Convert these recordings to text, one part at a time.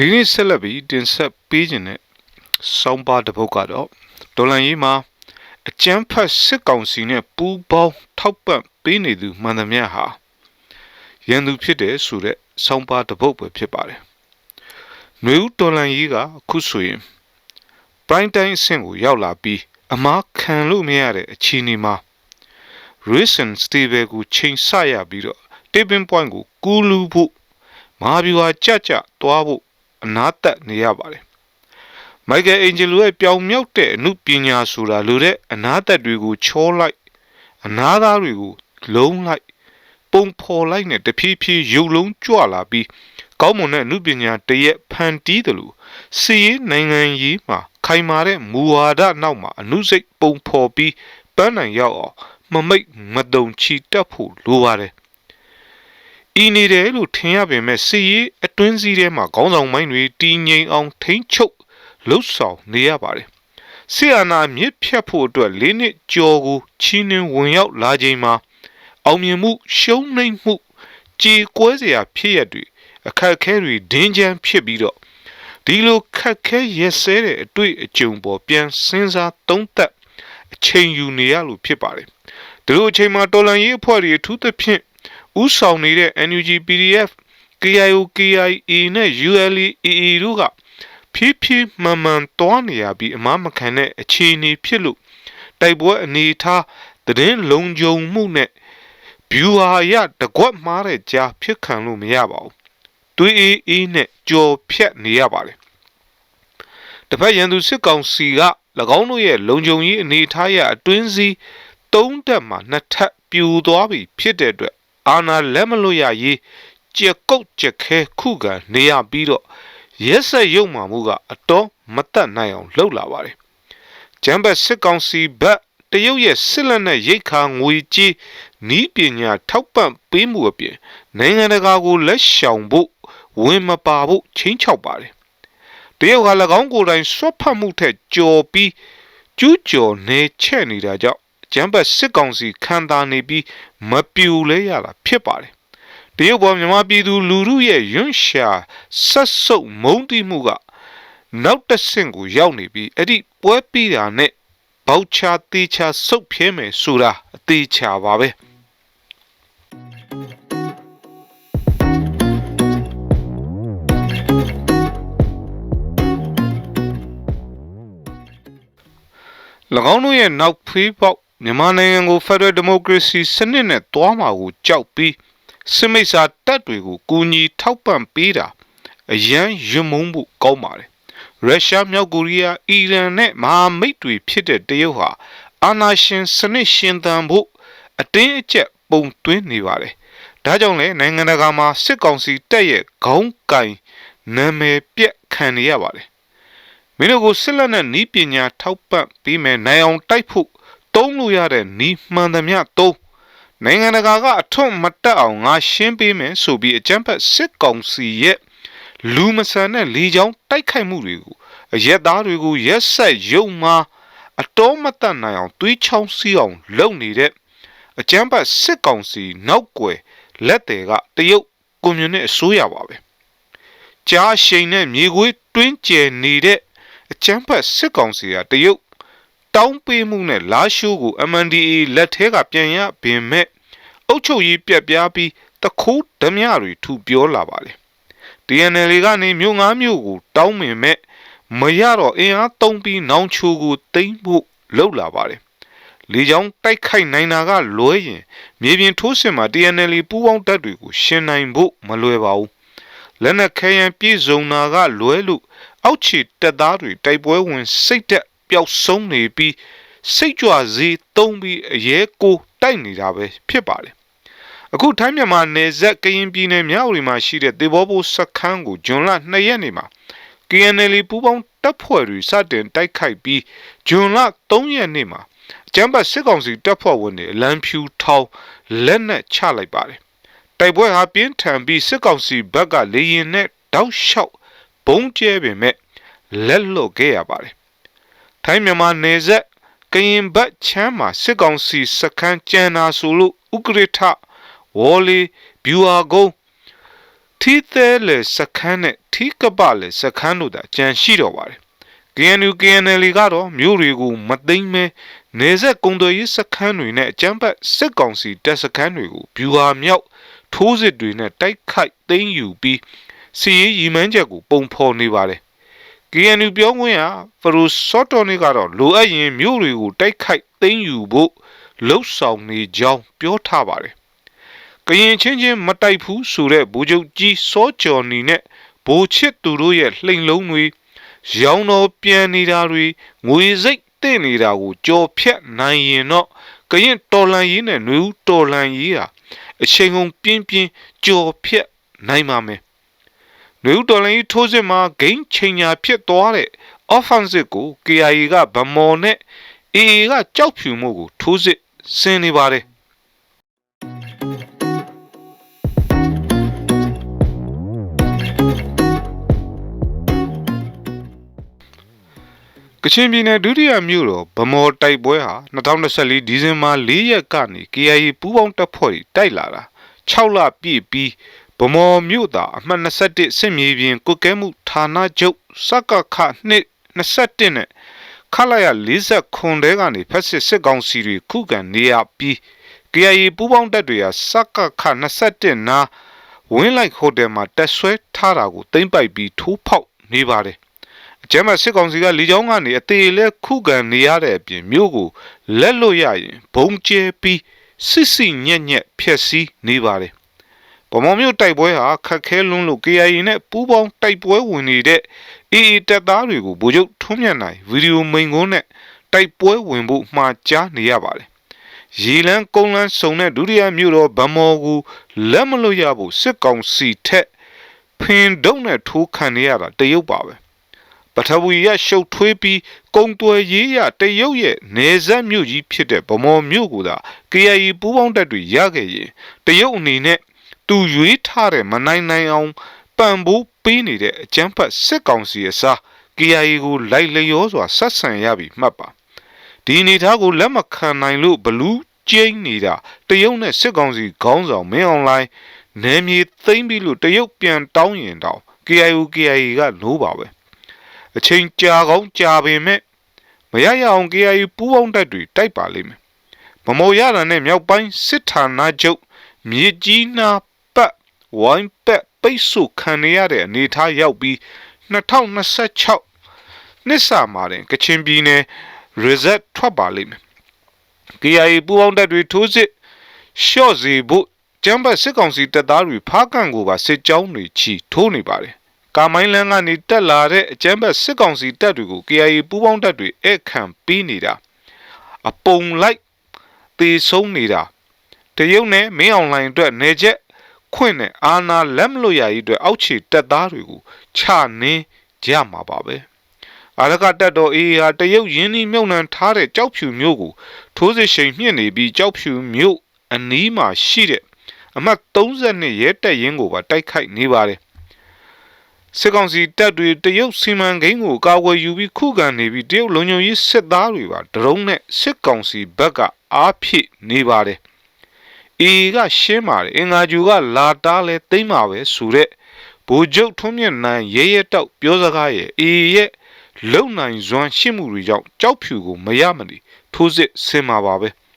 ဒီနေ့ဆက်လက်ပြီးတင်ဆက်ပေးခြင်းတဲ့စောင်းပါတစ်ပုဒ်ကတော့ဒေါ်လန်ရေးမှာအကျန်းဖတ်စစ်ကောင်စီနဲ့ပူးပေါင်းထောက်ပံ့ပေးနေသူမှန်သမျှဟာရန်သူဖြစ်တယ်ဆိုတဲ့စောင်းပါတစ်ပုဒ်ပဲဖြစ်ပါတယ်။နှွေဦးဒေါ်လန်ရေးကအခုဆိုရင် prime time အဆင့်ကိုရောက်လာပြီးအမားခံလို့မရတဲ့အခြေအနေမှာ recent stable ကိုချိန်ဆရပြီးတော့ tipping point ကိုကူးလူဖို့မဟာဗျူဟာကြကြသွားဖို့ အနာသက်နေရပါတယ်မိုက်ကယ်အင်ဂျယ်လိုရဲ့ပြောင်မြောက်တဲ့အမှုပညာဆိုတာလိုတဲ့အနာသက်တွေကိုချောလိုက်အနာသားတွေကိုလုံးလိုက်ပုံဖော်လိုက်နဲ့တဖြည်းဖြည်းရုပ်လုံးကြွလာပြီးကောင်းမွန်တဲ့အမှုပညာတရက်ဖန်တီးတယ်လို့စီးရေးနိုင်ငံရေးမှာခိုင်မာတဲ့မူဝါဒနောက်မှာအမှုစိတ်ပုံဖော်ပြီးပန်းနိုင်ရောက်အောင်မမိတ်မတုံချီတက်ဖို့လိုပါတယ် ဤနေတယ်လို့ထင်ရပေမဲ့စီရေးအတွင်းစည်းထဲမှာခေါင်းဆောင်မိုင်းတွေတည်ငြိမ်အောင်ထိန်းချုပ်လှုပ်ဆောင်နေရပါတယ်။ဆီယနာမြစ်ဖြတ်ဖို့အတွက်၄နှစ်ကျော်ကိုချီးနှင်းဝင်ရောက်လာချိန်မှာအောင်မြင်မှုရှုံးနိမ့်မှုကြေကွဲစရာဖြစ်ရတွေအခက်အခဲတွေဒင်းချမ်းဖြစ်ပြီးတော့ဒီလိုခက်ခဲရက်စဲတဲ့အတွေ့အကြုံပေါ်ပြန်စဉ်းစားသုံးသပ်အချိန်ယူနေရလို့ဖြစ်ပါတယ်။ဒီလိုအချိန်မှာတော်လန်ရေးအဖွဲ့တွေအထူးသဖြင့် ဥဆောင်နေတဲ့ NUG PDF KIO KIA နဲ့ ULA/AA တို့ကဖြည်းဖြည်းမှန်မှန်သွားနေရပြီးအမမခံတဲ့အခြေအနေဖြစ်လို့တိုက်ပွဲအနေထားသတင်းလုံခြုံမှုနဲ့ view ဟာရတကွက်မှားတဲ့ကြားဖြစ်ခံလို့မရပါဘူး။တွေးအေးအေးနဲ့ကြော်ဖြတ်နေရပါတယ်။တစ်ဖက်ရန်သူစစ်ကောင်စီက၎င်းတို့ရဲ့လုံခြုံရေးအနေထားရအတွင်းစီသုံးတက်မှာနှစ်ထပ်ပြူသွားပြီဖြစ်တဲ့အတွက် အာနာလက်မလွတ်ရရေးကြက်ကုတ်ကြက်ခဲခုခံနေရပြီးတော့ရက်ဆက်ရုံမှမှုကအတော်မတက်နိုင်အောင်လှုပ်လာပါတယ်။ဂျမ်ဘတ်စစ်ကောင်စီဘက်တရုတ်ရဲ့စစ်လက်နက်ရိတ်ခါငွေကြေးနီးပညာထောက်ပံ့ပေးမှုအပြင်နိုင်ငံတကာကိုလက်ရှောင်ဖို့ဝင်မပါဖို့ချင်းချောက်ပါတယ်။တရုတ်က၎င်းကိုယ်တိုင်ဆွတ်ဖတ်မှုထက်ကြော်ပြီးကျူးကျော်နေချက်နေတာကြောင့် ကျမ်းပတ်စစ်ကောင်စီခံတာနေပြီးမပြူလဲရတာဖြစ်ပါတယ်တရုတ်ပေါ်မြန်မာပြည်သူလူထုရဲ့ယွန့်ရှာဆက်ဆုပ်မုန်းတိမှုကနောက်တစ်ဆင့်ကိုရောက်နေပြီးအဲ့ဒီပွဲပြီးတာနဲ့ဘောက်ချာတေချာဆုပ်ဖြဲမယ်ဆိုတာအသေးချာပါပဲ၎င်းတို့ရဲ့နောက်ဖေးပေါက် မြန်မာနိုင်ငံကို Federal Democracy စနစ်နဲ့တွားမှာကိုကြောက်ပြီးစစ်မိတ်စာတပ်တွေကိုကူညီထောက်ပံ့ပေးတာအရန်ရမုံမှုကောင်းပါတယ်ရုရှားမြောက်ကိုရီးယားအီရန်နဲ့မဟာမိတ်တွေဖြစ်တဲ့တရုတ်ဟာအာဏာရှင်စနစ်ရှင်သန်ဖို့အတင်းအကျပ်ပုံသွင်းနေပါတယ်ဒါကြောင့်လေနိုင်ငံတကာမှာစစ်ကောင်စီတပ်ရဲ့ခေါင်းကင်နာမည်ပြက်ခံနေရပါတယ်မင်းတို့ကိုစစ်လက်နဲ့နီးပညာထောက်ပံ့ပြီးမယ်နိုင်အောင်တိုက်ဖို့ သုံးလို့ရတဲ့နီးမှန်သမျှသုံးနိုင်ငံတကာကအထွတ်မတက်အောင်ငါရှင်းပေးမယ်ဆိုပြီးအကြမ်းဖက်စစ်ကောင်စီရဲ့လူမဆန်တဲ့လေကြောင်းတိုက်ခိုက်မှုတွေကိုအရက်သားတွေကိုရက်ဆက်ရုံမှအတော်မတတ်နိုင်အောင်တွေးချောင်းစီးအောင်လုပ်နေတဲ့အကြမ်းဖက်စစ်ကောင်စီနောက်ွယ်လက်တွေကတရုတ်ကွန်မြူနစ်အစိုးရပါပဲကြားရှိန်နဲ့မြေခွေးတွင်းကျယ်နေတဲ့အကြမ်းဖက်စစ်ကောင်စီကတရုတ် တောင်းပေးမှုနဲ့လာရှိုးကို MNDAA လက်ထဲကပြန်ရပင်မဲ့အုတ်ချုပ်ရေးပြက်ပြားပြီးတခိုးဓမြတွေထူပြောလာပါလေ DNL ကနေမြို့ငါးမြို့ကို တောင်းပင်မဲ့မရတော့အင်အားသုံးပြီးနောင်ချိုကိုတိမ့်ဖို့လှုပ်လာပါတယ်လေကြောင်းတိုက်ခိုက်နိုင်တာကလွဲရင်မြေပြင်ထိုးစစ်မှာ TNL ပူးပေါင်းတပ်တွေကိုရှင်နိုင်ဖို့မလွယ်ပါဘူးလက်နက်ခဲယံပြည့်စုံတာကလွဲလို့အောက်ခြေတပ်သားတွေတိုက်ပွဲဝင်စိတ်သက် ပျောက်ဆုံးနေပြီးစိတ်ကြွစေးသုံးပြီးအရဲကိုတိုက်နေတာပဲဖြစ်ပါတယ်အခုထိုင်းမြန်မာနယ်စပ်ကရင်ပြည်နယ်မြောက်ရီမှာရှိတဲ့တေဘောဘိုးစခန်းကိုဂျွန်လ2ရက်နေ့မှာ KNL ပူးပေါင်းတပ်ဖွဲ့တွေစတင်တိုက်ခိုက်ပြီးဂျွန်လ3ရက်နေ့မှာကျမ်းပတ်စစ်ကောင်စီတပ်ဖွဲ့ဝင်တွေလမ်းဖြူထောင်းလက်နက်ချလိုက်ပါတယ်တိုက်ပွဲဟာပြင်းထန်ပြီးစစ်ကောင်စီဘက်ကလေရင်နဲ့တောက်လျှောက်ဘုံကျဲပင်မဲ့လက်လွတ်ခဲ့ရပါတယ် ထိုင်းမြန်မာနယ်စပ်ကရင်ဘတ်ချမ်းမှာစစ်ကောင်စီစခန်းကျန်နာဆိုလို့ဥကရထဝေါ်လီဘျူဟာကုန်းထီးသေးလေစခန်းနဲ့ထီးကပလေစခန်းတို့သာကြံရှိတော့ပါတယ် KNU KNL ကတော့မြို့တွေကိုမသိမ်းမဲနေဆက်ကုံသွေးရေးစခန်းတွေနဲ့အကြမ်းဖက်စစ်ကောင်စီတပ်စခန်းတွေကိုဗျူဟာမြောက်ထိုးစစ်တွေနဲ့တိုက်ခိုက်သိမ်းယူပြီးစီရေးရီမန်းချက်ကိုပုံဖော်နေပါတယ် KNU ပြောခွင့်ရဖရူစောတော်နေကတော့လိုအပ်ရင်မြို့တွေကိုတိုက်ခိုက်သိမ်းယူဖို့လှုပ်ဆောင်နေကြောင်းပြောထားပါတယ်ကရင်ချင်းချင်းမတိုက်ဘူးဆိုတဲ့ဗိုလ်ချုပ်ကြီးစောကျော်နီနဲ့ဗိုလ်ချစ်သူတို့ရဲ့လှိမ်လုံးတွေရောင်းတော်ပြန်နေတာတွေငွေစိတ်တင့်နေတာကိုကြော်ဖြတ်နိုင်ရင်တော့ကရင်တော်လန်ရေးနဲ့နှွေဦးတော်လန်ရေးဟာအချိန်ကုန်ပြင်းပြင်းကြော်ဖြတ်နိုင်ပါမယ် နှွေဦးတော်လန်ရေးထိုးစစ်မှာဂိမ်းချိန်ညာဖြစ်သွားတဲ့ offensive ကို KIA ကဗမော်နဲ့ AA ကကြောက်ဖြူမှုကိုထိုးစစ်ဆင်နေပါတယ်ကချင်ပြည်နယ်ဒုတိယမြို့တော်ဗမော်တိုက်ပွဲဟာ2024ဒီဇင်ဘာ4ရက်ကနေ KIA ပူးပေါင်းတပ်ဖွဲ့တွေတိုက်လာတာ6လပြည့်ပြီး ဗမော်မြို့သားအမှတ်21စစ်မြေပြင်ကုတ်ကဲမှုဌာနချုပ်စကခနှစ်21နဲ့ခလာရ40ခွန်တဲကနေဖက်စစ်စစ်ကောင်စီတွေခုခံနေရပြီး KIA ပူးပေါင်းတပ်တွေကစကခ21နာဝင်းလိုက်ဟိုတယ်မှာတက်ဆွဲထားတာကိုသိမ့်ပိုက်ပြီးထိုးဖောက်နေပါတယ်ကျမ်းမစစ်ကောင်စီကလေကြောင်းကနေအသေးလဲခုခံနေရတဲ့အပြင်မြို့ကိုလက်လွတ်ရရင်ဘုံကျဲပြီးစစ်စစ်ညက်ညက်ဖျက်ဆီးနေပါတယ်။ ဗမော်မြို့တိုက်ပွဲဟာခက်ခဲလွန်းလို့ KIA နဲ့ပူးပေါင်းတိုက်ပွဲဝင်နေတဲ့ AA တပ်သားတွေကိုဗိုလ်ချုပ်ထွန်းမြတ်နိုင်ဗီဒီယိုမိန်ကုန်းနဲ့တိုက်ပွဲဝင်ဖို့မှာကြားနေရပါတယ်။ရေလန်းကုန်းလန်းစုံတဲ့ဒုတိယမြို့တော်ဗမော်ကိုလက်မလွတ်ရဖို့စစ်ကောင်စီထက်ဖင်ဒုံနဲ့ထိုးခံနေရတာတရုတ်ပါပဲ။ပထဝီရရှုပ်ထွေးပြီးကုံတွယ်ရေးရတရုတ်ရဲ့နေဆက်မြို့ကြီးဖြစ်တဲ့ဗမော်မြို့ကိုသာ KIA ပူးပေါင်းတပ်တွေရခဲ့ရင်တရုတ်အနေနဲ့ သူရွေးထားတဲ့မနိုင်နိုင်အောင်ပံ့ပိုးပေးနေတဲ့အကြမ်းဖက်စစ်ကောင်စီအစား KIA ကိုလိုက်လျောစွာဆက်ဆံရပြီမှတ်ပါဒီအနေထားကိုလက်မခံနိုင်လို့ဘလူးကျင်းနေတာတရုတ်နဲ့စစ်ကောင်စီခေါင်းဆောင်မင်းအွန်လိုင်းနယ်မြေသိမ်းပြီးလို့တရုတ်ပြန်တောင်းရင်တောင် KIO KIA ကလို့ပါပဲအချိန်ကြာကောင်းကြာပေမဲ့မရရအောင် KIA ပူးပေါင်းတပ်တွေတိုက်ပါလိမ့်မယ်။မမော်ရတာနဲ့မြောက်ပိုင်းစစ်ဌာနချုပ်မြေကြီးနာပတ် ဝိုင်းပတ်ပိတ်ဆို့ခံရတဲ့အနေအထားရောက်ပြီး2026နှစ်စာမှာတင်ကချင်ပြည်နယ် reset ထွက်ပါလိမ့်မယ်။ KIA ပူးပေါင်းတပ်တွေထိုးစစ်ရှော့စီဖို့ကျမ်းပတ်စစ်ကောင်စီတပ်သားတွေဖားကန်ကိုပါစစ်ကြောင်းတွေချီထိုးနေပါတယ်ကာမိုင်းလန်းကနေတက်လာတဲ့အကြမ်းဖက်စစ်ကောင်စီတပ်တွေကို KIA ပူးပေါင်းတပ်တွေဧည့်ခံပေးနေတာအပုံလိုက်တေဆုံးနေတာတရုတ်နဲ့မင်းအောင်လှိုင်အတွက်နေချက် ခွင့်နဲ့အာဏာလက်မလွတ်ရရေးအတွက်အောက်ခြေတပ်သားတွေကိုချနင်းကြမှာပါပဲအာရကတက်တော်အေးဟာတရုတ်ရင်းနှီးမြုပ်နှံထားတဲ့ကြောက်ဖြူမျိုးကိုထိုးစစ်ရှိန်မြင့်နေပြီးကြောက်ဖြူမျိုးအနီးမှာရှိတဲ့အမှတ်32ရဲတပ်ရင်းကိုပါတိုက်ခိုက်နေပါတယ်စစ်ကောင်စီတပ်တွေတရုတ်စီမံကိန်းကိုကာကွယ်ယူပြီးခုခံနေပြီးတရုတ်လုံခြုံရေးစစ်သားတွေပါဒရုန်းနဲ့စစ်ကောင်စီဘက်ကအားဖြည့်နေပါတယ်။ အေကရှင်းပါတယ်အင်္ဂါဂျူကလာတားလဲသိမ့်ပါပဲဆိုတဲ့ဗိုလ်ချုပ်ထွန်းမြတ်နိုင်ရဲရဲတောက်ပြောစကားရဲ့အေရဲ့လုံနိုင်စွမ်းရှိမှုတွေကြောင့်ကြောက်ဖြူကိုမရမနေထိုးစစ်ဆင်မှာပါပဲ။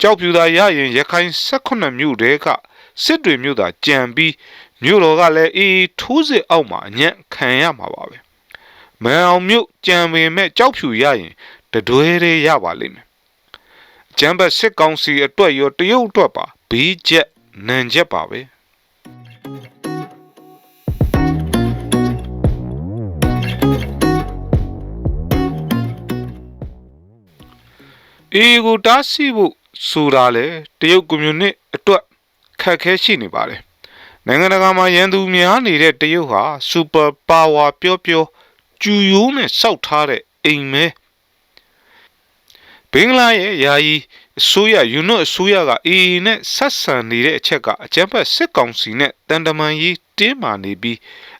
ကြောက်ဖြူသာရရင်ရခိုင်18မြို့တဲကစစ်တွေမြို့သာကြံပြီးမြို့တော်ကလည်းအေးထိုးစစ်အောက်မှာအညံ့ခံရမှာပါပဲမန်အောင်မြို့ကြံပင်မဲ့ကြောက်ဖြူရရင်တတွဲလေးရပါလိမ့်မယ် ကျမ်းဘတ်စစ်ကောင်စီအတွက်ရောတရုတ်အတွက်ပါဘေးချက်နံချက်ပါပဲအေကိုတားဆီးဖို့ဆိုတာလေတရုတ်ကွန်မြူနစ်အတွက်ခက်ခဲရှိနေပါတယ်နိုင်ငံတကာမှာရန်သူများနေတဲ့တရုတ်ဟာစူပါပါဝါပြောပြောကျူယိုးနဲ့စောက်ထားတဲ့အိမ်မဲ ဘင်္ဂလားရဲ့ယာယီအစိုးရယူနိုအစိုးရကအေအေနဲ့ဆက်ဆံနေတဲ့အချက်ကအကြမ်းဖက်စစ်ကောင်စီနဲ့တန်တမန်ရေးတင်းမာနေပြီး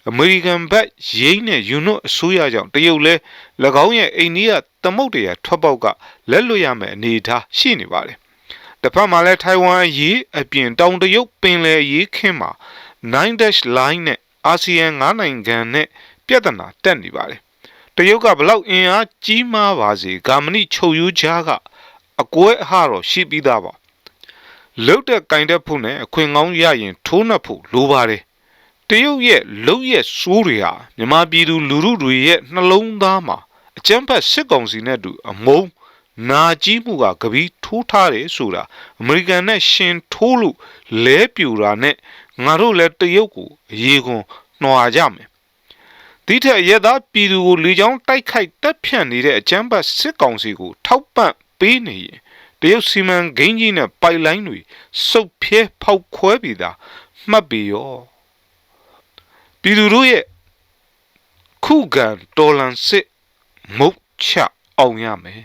အမေရိကန်ဘက်ရိန်းနဲ့ယူနိုအစိုးရကြောင့်တရုတ်လဲ၎င်းရဲ့အိန္ဒိယသမုတ်တရားထွက်ပေါက်ကလက်လွတ်ရမယ့်အနေအထားရှိနေပါတယ်တစ်ဖက်မှာလည်းထိုင်ဝမ်ရေးအပြင်တောင်တရုတ်ပင်လယ်ရေးခင်းမှာ9 dash line နဲ့အာဆီယံ9နိုင်ငံနဲ့ပြဿနာတက်နေပါတယ် တရုတ်ကဘလောက်အင်အားကြီးမားပါစေဂါမဏိချုပ်ယူချားကအကွဲအဟတော့ရှိပြီးသားပါလုတ်တဲ့ကင်တဲ့ဖို့နဲ့အခွင့်ကောင်းရရင်ထိုးနှက်ဖို့လိုပါတယ်တရုတ်ရဲ့လုတ်ရဲ့စိုးတွေဟာမြန်မာပြည်သူလူထုတွေရဲ့နှလုံးသားမှာအကြမ်းဖက်စစ်ကောင်စီနဲ့တူအမုန်းနာကြီးမှုကကပီးထိုးထားတယ်ဆိုတာအမေရိကန်နဲ့ရှင်ထိုးလို့လဲပြူတာနဲ့ငါတို့လည်းတရုတ်ကိုအရေးကွန်နှွာကြမယ် ဒီထက်ရဲသားပြည်သူကိုလေကြောင်းတိုက်ခိုက်တပ်ဖြန့်နေတဲ့အကြမ်းဖက်စစ်ကောင်စီကိုထောက်ပံ့ပေးနေရင်တရုတ်စီမံဂိမ်းကြီးနဲ့ပိုက်လိုင်းတွေစုပ်ဖြဲဖောက်ခွဲပြီးသားမှတ်ပြီးရောပြည်သူတို့ရဲ့ခုခံတော်လန်စစ်မုတ်ချအောင်ရမယ်